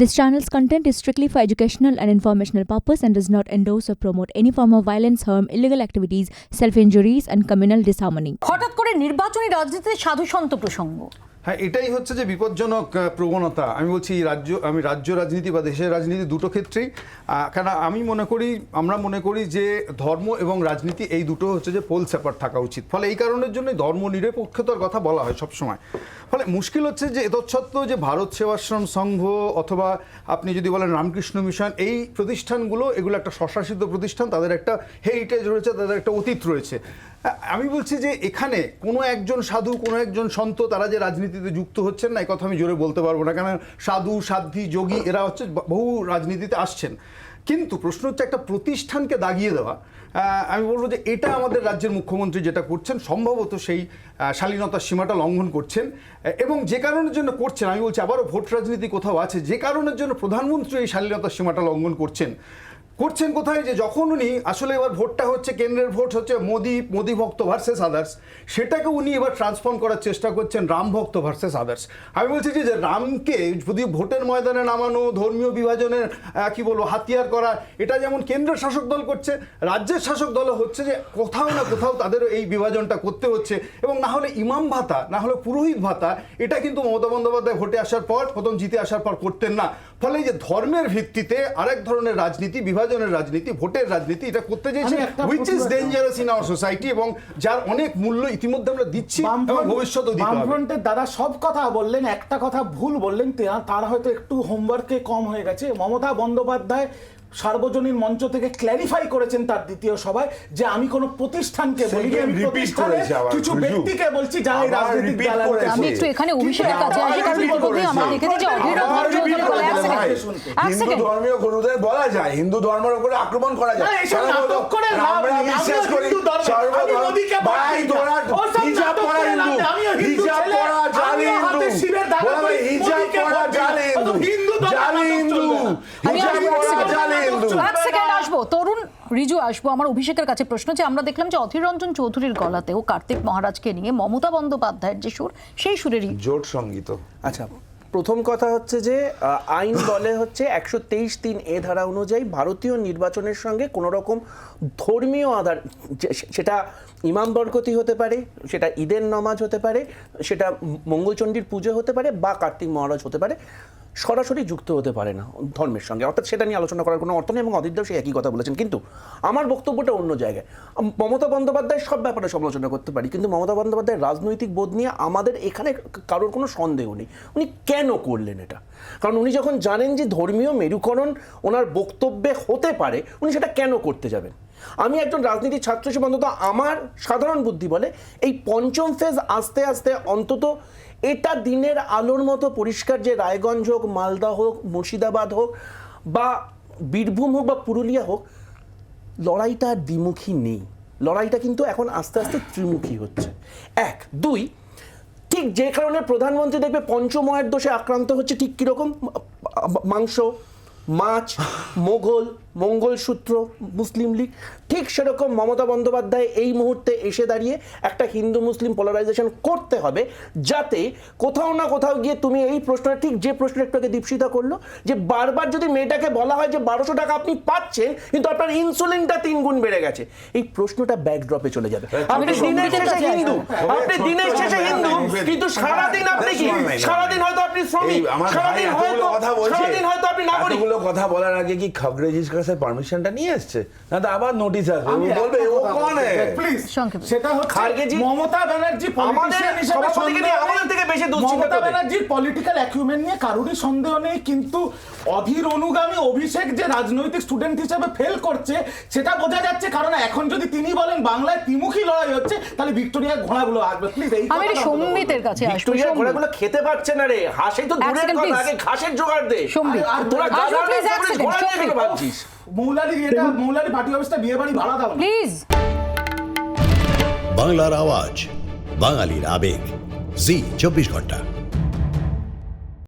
This channel's content is strictly for educational and informational purpose and does not endorse or promote any form of violence, harm, illegal activities, self-injuries and communal disharmony. হঠাৎ করে নির্বাচনী রাজনীতিতে সাধু সন্ত প্রসঙ্গ হ্যাঁ এটাই হচ্ছে যে বিপজ্জনক প্রবণতা। আমি বলছি রাজ্য, আমি রাজ্য রাজনীতি বা দেশের রাজনীতি দুটো ক্ষেত্রেই কেন আমি মনে করি, আমরা মনে করি যে ধর্ম এবং রাজনীতি এই দুটো হচ্ছে যে পোল সেপার থাকা উচিত। ফলে এই কারণের জন্য ধর্ম নিরপেক্ষতার কথা বলা হয় সবসময়। ফলে মুশকিল হচ্ছে যে এতচ্ছত্ত্বেও যে ভারত সেবাশ্রম সংঘ অথবা আপনি যদি বলেন রামকৃষ্ণ মিশন, এই প্রতিষ্ঠানগুলো, এগুলো একটা স্বশাসিত প্রতিষ্ঠান, তাদের একটা হেরিটেজ রয়েছে, তাদের একটা অতীত রয়েছে। আমি বলছি যে এখানে কোনো একজন সাধু, কোনো একজন সন্ত তারা যে রাজনীতিতে যুক্ত হচ্ছেন না, এই কথা আমি জোরে বলতে পারব না। কারণ সাধু, সাধ্বী, যোগী এরা হচ্ছে বহু রাজনীতিতে আসছেন। কিন্তু প্রশ্ন হচ্ছে একটা প্রতিষ্ঠানকে দাগিয়ে দেওয়া। আমি বলব যে এটা আমাদের রাজ্যের মুখ্যমন্ত্রী যেটা করছেন, সম্ভবত সেই শালীনতার সীমাটা লঙ্ঘন করছেন। এবং যে কারণের জন্য করছেন, আমি বলছি আবারও ভোট রাজনীতি কোথাও আছে, যে কারণের জন্য প্রধানমন্ত্রী এই শালীনতার সীমাটা লঙ্ঘন করছেন। করছেন কোথায়? যে যখন উনি, আসলে এবার ভোটটা হচ্ছে, কেন্দ্রের ভোট হচ্ছে মোদি মোদি ভক্ত ভার্সেস আদার্স সেটাকে উনি এবার ট্রান্সফর্ম করার চেষ্টা করছেন রাম ভক্ত ভার্সেস আদার্স আমি বলছি যে রামকে যদি ভোটের ময়দানে নামানো, ধর্মীয় বিভাজনের কি বলব, হাতিয়ার করা, এটা যেমন কেন্দ্রের শাসক দল করছে, রাজ্যের শাসক দলও হচ্ছে যে কোথাও না কোথাও তাদেরও এই বিভাজনটা করতে হচ্ছে। এবং না হলে ইমাম ভাতা, না হলে পুরোহিত ভাতা, এটা কিন্তু মমতা বন্দ্যোপাধ্যায় ভোটে আসার পর, প্রথম জিতে আসার পর করতেন না। ফলে যে ধর্মের ভিত্তিতে আরেক ধরনের রাজনীতি বিভাজনের রাজনীতি ভোটের রাজনীতি এটা করতে চাইছে which is dangerous in our society এবং যার অনেক মূল্য ইতিমধ্যে আমরা দিচ্ছি এবং ভবিষ্যতেও দিতে হবে। বামফ্রন্টের দাদা সব কথা বললেন একটা কথা ভুল বললেন তার হয়তো একটু হোমওয়ার্কে কম হয়ে গেছে। মমতা বন্দ্যোপাধ্যায় সার্বজনীন মঞ্চ থেকে ক্ল্যারিফাই করেছেন তার দ্বিতীয় সভায় যে আমি কোনো প্রতিষ্ঠানকে বলি আমি আবার, কিছু ব্যক্তিকে বলছি যারা এই রাজনৈতিক দালাল আমি একটু এখানে অভিষেকের কাছে আসি কারণ আমরা দেখেছি যে অধীর হিন্দু ধর্মীয় গুরুদের বলা যায় হিন্দু ধর্মের উপরে আক্রমণ করা যায়। আমরা। বিশ্বাস করি হিজাব পরা হিন্দু। হিজাব পরা জালি হিন্দু। হিজাব পরা জালি হিন্দু। জালি নাটক হিন্দু চলবে না। আমি হিজাব আমি এক পরা সেকেন্ড- জালি হিন্দু এক সেকেন্ড আসব তরুণ রিজু আসব আমার অভিষেকের কাছে প্রশ্ন যে আমরা দেখলাম যে অধীর রঞ্জন চৌধুরীর গলাতেও কার্তিক মহারাজকে নিয়ে মমতা বন্দ্যোপাধ্যায়ের যে সুর সেই সুরেরই জোট সংগীত। আচ্ছা প্রথম কথা হচ্ছে যে আইন বলে হচ্ছে একশো তেইশ তিন এ ধারা অনুযায়ী ভারতীয় নির্বাচনের সঙ্গে কোনো রকম ধর্মীয় আধার যে- সেটা ইমাম বরকতি হতে পারে সেটা ঈদের নমাজ হতে পারে সেটা মঙ্গলচণ্ডীর পুজো হতে পারে বা কার্তিক মহারাজ হতে পারে। সরাসরি যুক্ত হতে পারে না ধর্মের সঙ্গে। অর্থাৎ সেটা নিয়ে আলোচনা করার কোনো অর্থ নেই এবং অদিতদাও সেই একই কথা বলেছেন। কিন্তু আমার বক্তব্যটা অন্য জায়গায়। মমতা বন্দ্যোপাধ্যায় সব ব্যাপারে সমালোচনা করতে পারি, কিন্তু মমতা বন্দ্যোপাধ্যায়ের রাজনৈতিক বোধ নিয়ে আমাদের এখানে কারোর কোনো সন্দেহ নেই। উনি কেন করলেন এটা? কারণ উনি যখন জানেন যে ধর্মীয় মেরুকরণ ওনার বক্তব্যে হতে পারে, উনি সেটা কেন করতে যাবেন? আমি একজন রাজনীতির ছাত্র হিসেবে অন্তত আমার সাধারণ বুদ্ধি বলে এই পঞ্চম ফেজ আস্তে আস্তে অন্তত এটা দিনের আলোর মতো পরিষ্কার যে রায়গঞ্জ হোক মালদা হোক মুর্শিদাবাদ হোক বা বীরভূম হোক বা পুরুলিয়া হোক লড়াইটা আর দ্বিমুখী নেই। লড়াইটা কিন্তু এখন আস্তে আস্তে ত্রিমুখী হচ্ছে। এক। দুই ঠিক যে কারণে প্রধানমন্ত্রী দেখবে পঞ্চময়ের দোষে আক্রান্ত হচ্ছে ঠিক কীরকম? মাংস মাছ মোগল মঙ্গলসূত্র মুসলিম লীগ ঠিক সেরকম মমতা বন্দ্যোপাধ্যায় এই মুহূর্তে এসে দাঁড়িয়ে একটা হিন্দু মুসলিম পোলারাইজেশন করতে হবে যাতে কোথাও না কোথাও গিয়ে তুমি এই প্রশ্নটা ঠিক যে প্রশ্ন একটু আগে দীপশিতা করল যে বারবার যদি মেয়েটাকে বলা হয় যে বারোশো টাকা আপনি পাচ্ছেন কিন্তু আপনার ইনসুলিনটা তিন গুণ বেড়ে গেছে। এই প্রশ্নটা ব্যাকড্রপে চলে যাবে। আপনি দিনের শেষে হিন্দু আপনি দিনের শেষে হিন্দু কিন্তু সারাদিন আপনি কি সারাদিন হয়তো আপনি শ্রমিক সারাদিন হয়তো সারাদিন আপনি নাগরিক। কথা বলার আগে কি খবরেজির কাছে পারমিশনটা নিয়ে এসছে না তো আবার নোটিশ আসবে। আমি বলবে ও কোন। সংক্ষেপে। সেটা হচ্ছে খার্গেজি- মমতা ব্যানার্জি আমাদের আমাদের থেকে বেশি দুশ্চিন্তা মমতা ব্যানার্জির পলিটিক্যাল অ্যাকিউমেন্ট নিয়ে কারোরই সন্দেহ নেই কিন্তু অধীর অনুগামী অভিষেক যে রাজনৈতিক স্টুডেন্ট হিসেবে ফেল করছে সেটা বোঝা যাচ্ছে কারণ এখন যদি তিনি বলেন বাংলায় ত্রিমুখী লড়াই হচ্ছে তাহলে ভিক্টোরিয়ার ঘোড়াগুলো আসবে। প্লিজ এই আমি সম্বিতের কাছে আসব ভিক্টোরিয়া ঘোড়াগুলো খেতে পারছে না রে হাসে তো দূরের কথা আগে ঘাসের জোগাড় দে। সম্বিত। আর তোরা second, ঘোড়া নিয়ে ভাবছিস? মৌলালি এটা মৌলালি পার্টি অফিসটা বিয়ে বাড়ি ভাড়া দাও প্লিজ। বাংলার আওয়াজ বাঙালির আবেগ। জি চব্বিশ ঘণ্টা।